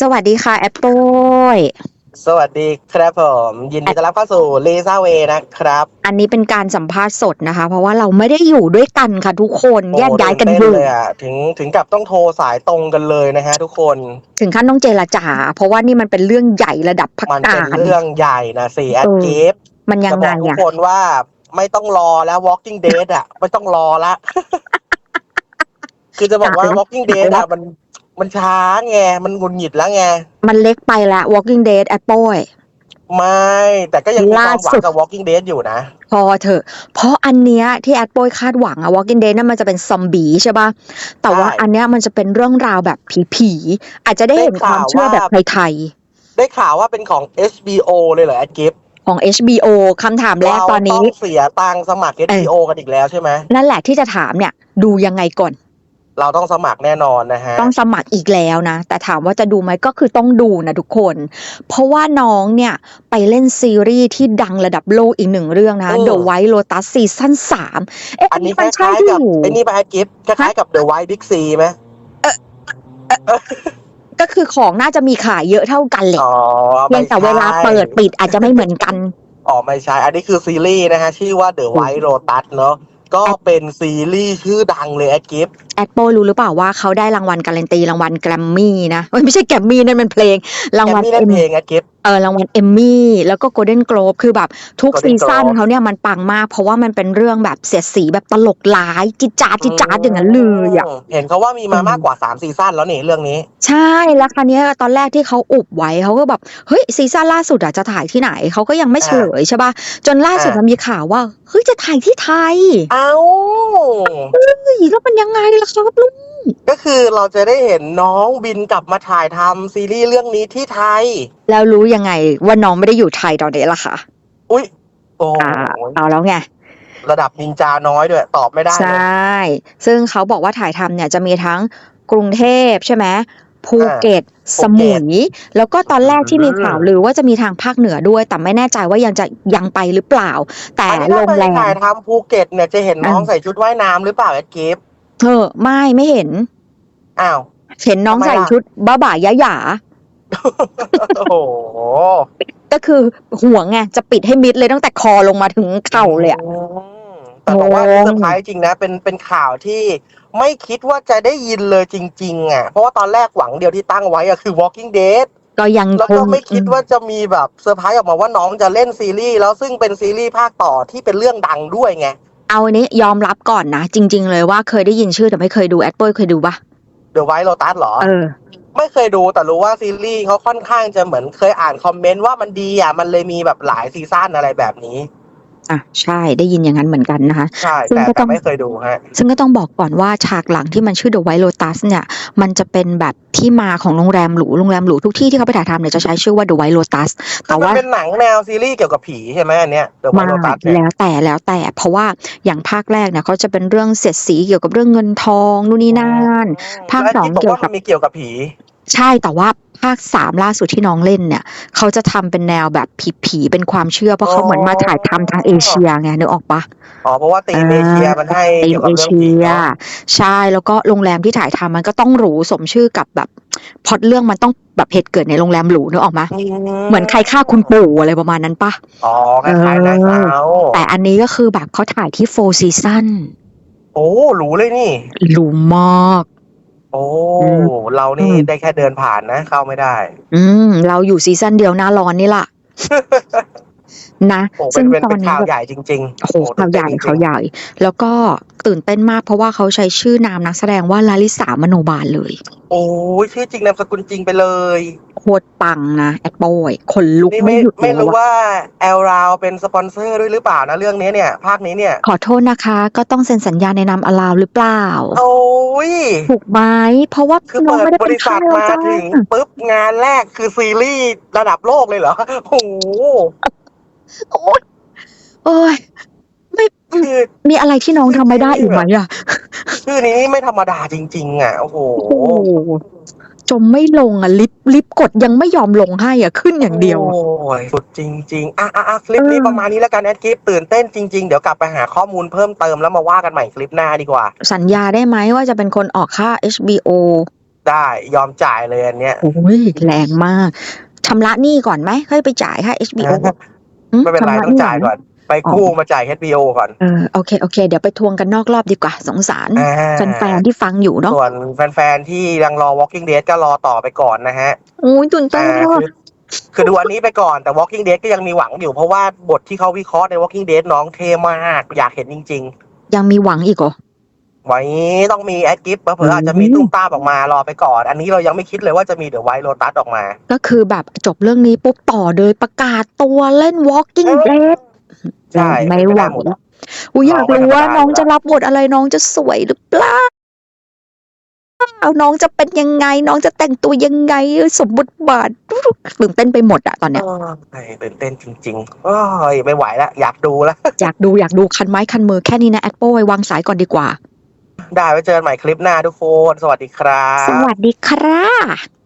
สวัสดีค่ะ แอปโป้ยสวัสดีครับผม ยินดีต้อนรับเข้าสู่เลซ่าเวนะครับ อันนี้เป็นการสัมภาษณ์สดนะคะ เพราะว่าเราไม่ได้อยู่ด้วยกันค่ะทุกคนโอ้แยกย้ายกันตื่อยู่เต้เลยอะถึงถึงกับต้องโทรสายตรงกันเลยนะฮะทุกคน ถึงขั้นต้องเจรจา เพราะว่านี่มันเป็นเรื่องใหญ่ระดับพักมันกาเป็นรเรื่องใหญ่นะสิแอดเออเกฟมันยัจะงบไงอกทุกอะคนว่าไม่ต้องรอแล้ว Walking Dead อะ ไม่ต้องรอละคือจะบอกว่า Walking Dead อะมัน มันช้าไงมันหงุนหงิดแล้วไงมันเล็กไปละ Walking Dead แอปโป้ยไม่ แต่ก็ยังมีความหวัล่างสุดกับ Walking Dead อยู่นะพอเถอะ เพราะอันเนี้ยที่แอดโป้ยคาดหวังอะ Walking Dead นั่นมันจะเป็นซอมบี้ใช่ปะแต่ว่าใช่อันเนี้ยมันจะเป็นเรื่องราวแบบผีๆอาจจะได้เห็นได้ควาข่ามวเชื่อว่าแบบไทยได้ข่าวว่าเป็นของ HBO เลยเหรอแอดเกฟๆของ HBO คำถามแรกตอนเรานี้ต้องเสียตังค์สมัคร HBO กันอีกแล้วใช่ไหมนั่นแหละที่จะถามเนี่ย ดูยังไงก่อน เราต้องสมัครแน่นอนนะฮะ ต้องสมัครอีกแล้วนะ แต่ถามว่าจะดูไหมก็คือต้องดูนะทุกคน เพราะว่าน้องเนี่ยไปเล่นซีรีส์ที่ดังระดับโลกอีกหนึ่งเรื่องนะอืม The White Lotus ซีซั่นสามเอ๊ะอัอันนนี้นี้คมันใช่ล้ายที่ๆกับอยู่ไอ้นี่ไปกิฟคล้ายๆกับ The White Big C ไหมก็คือของน่าจะมีขายเยอะเท่ากันแหละอ๋อเพียงแต่เวลาเปิดปิดอาจจะไม่เหมือนกัน อ๋อไม่ใช่ อันนี้คือซีรีส์นะฮะ ชื่อว่า The White Lotus เนอะ ก็เป็นซีรีส์ชื่อดังเลยแอดกิฟแอดโปรู้หรือเปล่าว่าเขาได้รางวัลการันตีรางวัลแกรมมี่นะเอ้ยไม่ใช่แกรมมี่นั่นมันเพลงรางแกวัลมี่เล่เอ็นมเพลงแอดกิฟ เออรางวัลเอมมี่แล้วก็โกลเด้นโกลบคือแบบทุก Golden ซีซั่น Globe เขาเนี่ยมันปังมาก เพราะว่ามันเป็นเรื่องแบบเสียดสีแบบตลกร้ายจิจาดจิจาดอย่างนั้นเลยอะเห็นเขาว่ามีมาอืม มากกว่า3ซีซั่นแล้วนี่เรื่องนี้ ใช่แล้วคราวเนี้ยตอนแรกที่เขาอุบไว้เขาก็แบบเฮ้ยซีซั่นล่าสุดอะจะถ่ายที่ไหนเขาก็ยังไม่เฉลยใช่ป่ะจนล่าสุดอ่ามั มันมีข่าวว่าเฮ้ยจะถ่ายที่ไทยเอ้า เฮ้ยแล้วมันยังไงล่ะครับลูก ก็คือเราจะได้เห็นน้องบินกลับมาถ่ายทำซีรีส์เรื่องนี้ที่ไทย แล้วรู้ยังไงว่าน้องไม่ได้อยู่ไทยตอนนี้ล่ะคะอุ้ยโอ้อ่าเอาแล้วไงระดับนินจาน้อยด้วยตอบไม่ได้ใชเลย่ ซึ่งเขาบอกว่าถ่ายทำเนี่ยจะมีทั้งกรุงเทพใช่ไหมภูเก็ตภูสเก็มุตยแล้วก็ตอนแรกที่มีอืมข่าวลือว่าจะมีทางภาคเหนือด้วย แต่ไม่แน่ใจว่ายังจะยังไปหรือเปล่า แต่อันนี้โรถ้างไปแรมถ่ายทำภูเก็ตเนี่ยจะเห็นน้องอ่าใส่ชุดว่ายน้ำหรือเปล่าแอดกิฟ เธอไม่ไม่เห็น อ้าว เห็นน้องทำไมใส่ล่ะ ชุดบ้าบ่ายะหยา โอ้โหก็คือหัวไงจะปิดให้มิดเลยตั้งแต่คอลงมาถึงเข่าเลยอะ มแต่บอกว่าโอ้ เซอร์ไพรส์จริงนะ เป็นเป็นข่าวที่ไม่คิดว่าจะได้ยินเลยจริง ๆ อะ เพราะว่าตอนแรกหวังเดียวที่ตั้งไว้อะคือ Walking Dead ก็ยังแล้วคก็งไม่คิดว่าจะมีแบบเซอร์ไพรส์ออกมาว่าน้องจะเล่นซีรีส์แล้วซึ่งเป็นซีรีส์ภาคต่อที่เป็นเรื่องดังด้วยไง เอาอันนี้ยอมรับก่อนนะ จริง ๆ เลยว่าเคยได้ยินชื่อแต่ไม่เคยดูแอดโป้ยเคยดูปะ The White Lotus เหรอเออ ไม่เคยดูแต่รู้ว่าซีรีส์เขาค่อนข้างจะเหมือนเคยอ่านคอมเมนต์ว่ามันดีอะมันเลยมีแบบหลายซีซั่นอะไรแบบนี้ อะใช่ได้ยินอย่างนั้นเหมือนกันนะคะ ใช่ซึ่งแต่ก็ต้แต่อง ไม่เคยดูฮะ ซึ่งก็ต้องบอกก่อนว่าฉากหลังที่มันชื่อ The White Lotus เนี่ย มันจะเป็นแบบที่มาของโรงแรมหรูโรงแรมหรูทุกที่ที่เขาไปถ่ายทำเนี่ยจะใช้ชื่อว่า The White Lotus คืแต่อมันว่า เป็นหนังแนวซีรีส์เกี่ยวกับผีใช่ไหมอันเนี้ย The มา White Lotus เนี่ย แล้วแต่แล้วแต่เพราะว่าอย่างภาคแรกเนี่ยเขาจะเป็นเรื่องเสียดสีเกี่ยวกับเรื่องเงินทองนู่นนี่นั่น ภาคแล้วสองที่บอกเกี่ยวว่ากัมับนมีเกี่ยวกับผี ใช่แต่ว่าภาคสามล่าสุดที่น้องเล่นเนี่ย เขาจะทำเป็นแนวแบบผีๆเป็นความเชื่อ เพราะเขาเหมือนมาถ่ายทำทางเอเชียไงนึกออกปะอ๋อเพราะว่าตีมเอเชียมันให้ตีเกี่มยวกัเอบเรื่องเชีผียเนาะใช่แล้วก็โรงแรมที่ถ่ายทำมันก็ต้องหรูสมชื่อกับแบบพล็อตเรื่องมันต้องแบบเหตุเกิดในโรงแรมหรูนึกออกไหมเหมือนใครฆ่าคุณปู่อะไรประมาณนั้นปะอ๋อคล้ายๆนั้นเอาแต่อันนี้ก็คือแบบเขาถ่ายที่โฟซีซันโอ้หรูเลยนี่หรูมาก โอ้ อืมเรานี่อืม ได้แค่เดินผ่านนะ เข้าไม่ได้ อืม เราอยู่ซีซั่นเดียวหน้าร้อนนี่ล่ะ นะโอ้เป็ซึ่นงเป็นตอเป็นนนี้ข่าวแบบใหญ่จริงๆโอ้โหข่าวใหญ่ตื่นต้นจริงๆข่าวใหญ่ แล้วก็ตื่นเต้นมากเพราะว่าเขาใช้ชื่อนามนักแสดงว่าลาลิสามโนบาลเลย โอ้ยชื่อจริงนามสกุลจริงไปเลยโคตรปังนะแอดโป้ยคนลุกนี่ไม่ไม่หยุดไม่เลยรู้ว่าว่าแอลราวเป็นสปอนเซอร์ด้วยหรือเปล่านะเรื่องนี้เนี่ย ภาคนี้เนี่ย ขอโทษนะคะ ก็ต้องเซ็นสัญญาในนามอลาวหรือเปล่า โอ้ยถูกไหมเพราะว่าคือน้องเปิดไม่ได้บเป็นริษัค่าทยเรามาจ้าถึงปุ๊บงานแรกคือซีรีส์ระดับโลกเลยเหรอโอ้ โหโอ๊ยโอ้ยไม่คือมีอะไรที่น้องทำไม่ได้อีกไหมอะชื่อนี้ไม่ธรรมดาจริง ๆ อะ โอ้โห โอ้โหจมไม่ลงอะ ลิฟต์ลิฟต์กดยังไม่ยอมลงให้อะ ขึ้นอย่างเดียว โอ้ยสุดจริง ๆ อะอะอะคลิปนี้เออ ประมาณนี้แล้วกันแอดกิฟตื่นเต้นจริง ๆ เดี๋ยวกลับไปหาข้อมูลเพิ่มเติมแล้วมาว่ากันใหม่คลิปหน้าดีกว่า สัญญาได้ไหมว่าจะเป็นคนออกค่า HBO ได้ยอมจ่ายเลยอันเนี้ย โอ้ยแรงมากชำระหนี้ก่อนไหมค่อยไปจ่ายค่า HBO หึ ไม่เป็นไรชำะต้องหจ่ายก่อน ไปกู้มาจ่าย HBO ก่อนเออโอเคโอเค เดี๋ยวไปทวงกันนอกรอบดีกว่า สงสารอ่าแฟนๆที่ฟังอยู่เนาะส่วนแฟนๆที่ยังรอ Walking Dead ก็รอต่อไปก่อนนะฮะโอ้ยตื่นเต้นอ่ามากคือคือดูอันนี้ไปก่อนแต่ Walking Dead ก็ยังมีหวังอยู่เพราะว่าบทที่เขาวิเคราะห์ใน Walking Dead น้องเท่มากอยากเห็นจริง ยังมีหวังอีกเหรอๆ ไว้ต้องมีแอดกิฟต์เผื่อๆอาจจะมีตุ้มตามออกมารอไปก่อน อันนี้เรายังไม่คิดเลยว่าจะมีเดอะไวโ o ตัสออกมา ก็คือแบบจบเรื่องนี้ปุ๊บต่อเลยประกาศตัวเล่น Walking เออ Dead ใช่ไม่หวังเป็นไปได้หมดอุ้ยอยากรู้ว่าน้น้อองงไม่ธรรมดาจะรับบทอะไรน้องจะสวยหรือเปล่าเอาน้องจะเป็นยังไง น้องจะแต่งตัวยังไง สมบทบาทตื่นเต้นไปหมดอะตอนเนี้ยเอ้ยตื่นเต้นจริงๆโอ้ยไม่ไหวแล้วอยากดูแล้วอยากดูอยากดูคันไม้คันมือแค่นี้นะแอดโป้ไว้วางสายก่อนดีกว่า ได้ไว้เจอกันใหม่คลิปหน้าทุกคน สวัสดีครับ สวัสดีครับ